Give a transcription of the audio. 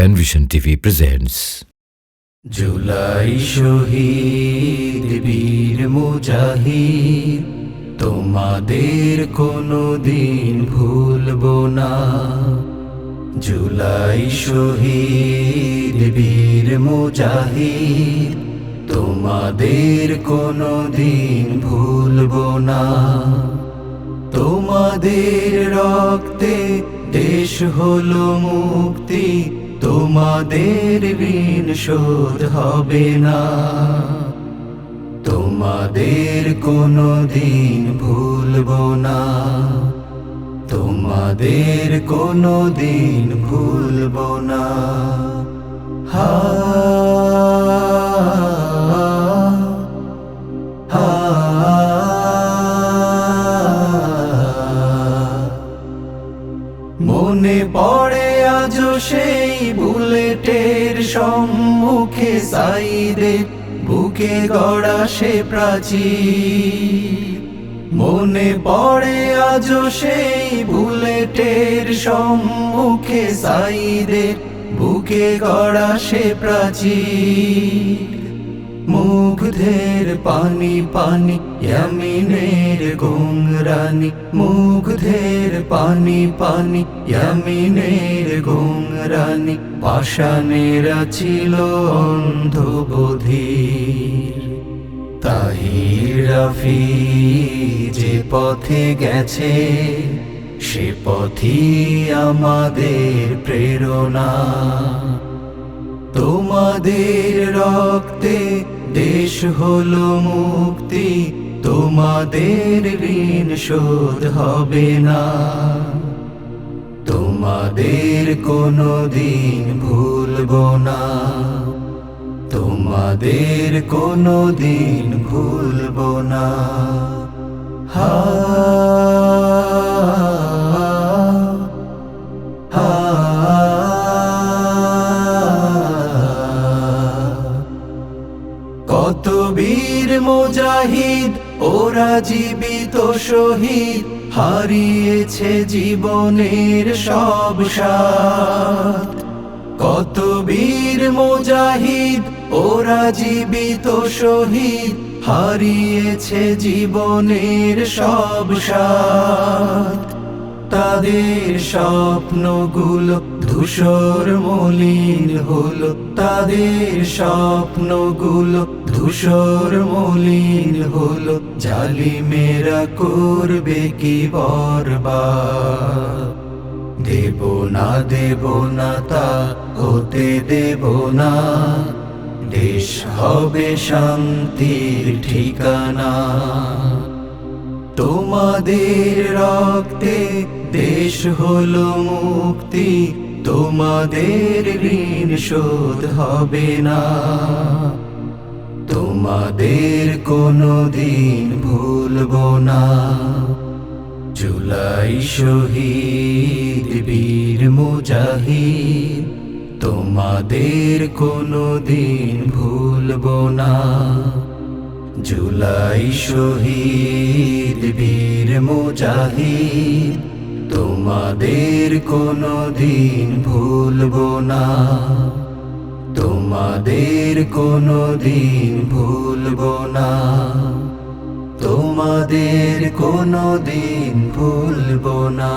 Penvision TV presents July শহীদ বীর মুজাহিদ, তোমাদের কোনো দিন ভুলব না। জুলাই শহীদ বীর মুজাহিদ, তোমাদের কোনো দিন ভুলব না। তোমাদের রক্তে দেশ হলো মুক্তি তোমাদের ঋণ শোধ হবে না। তোমাদের কোনো দিন ভুলব না। তোমাদের কোনো দিন ভুলব না। হা। মনে পড়ে আজও সেই বুলেটের সম্মুখে সাইদে, বুকে গড়া সে প্রাচীর। মনে পড়ে আজও সেই বুলেটের সম্মুখে সাইদের বুকে গড়া সে প্রাচীর। মুগ্ধের পানি পানি, ইয়ামিনের গোংরানি। মুগ্ধের পানি পানি, ইয়ামিনের গোংরানি। পাষাণেরা ছিল অন্ধবোধীর তাহির রাফি যে পথে গেছে, সে পথই আমাদের প্রেরণা। তোমাদের রক্তে দেশ হলো মুক্তি, তোমাদের ঋণ শোধ হবে না। তোমাদের কোনো দিন ভুলব না। তোমাদের কোনো দিন ভুলব না। হা কত বীর মুজাহিদ, ওরা জীবিত শহীদ, হারিয়েছে জীবনের সব সাথ। কত বীর মুজাহিদ, ওরা জীবিত শহীদ, হারিয়েছে জীবনের সব সাথ। তাদের স্বপ্নগুলো ধূসর মলিন হলো। তাদের স্বপ্নগুলো ধূসর মলিন হলো। জালিমেরা করবে কি বরবাদ? দেব না দেব না তা হতে দেব না। দেশ হবে শান্তির ঠিকানা। তোমাদের রক্তে দেশ হলো মুক্তি, তোমাদের ঋণ শোধ হবে না। তোমাদের কোনো দিন ভুলব না। জুলাই শহীদ বীর মুজাহিদ, তোমাদের কোনো দিন ভুলব না। জুলাই শহীদ বীর মুজাহিদ তোমাদের কোনো দিন ভুলব না। তোমাদের কোনো দিন ভুলব না। তোমাদের কোনো দিন ভুলব না।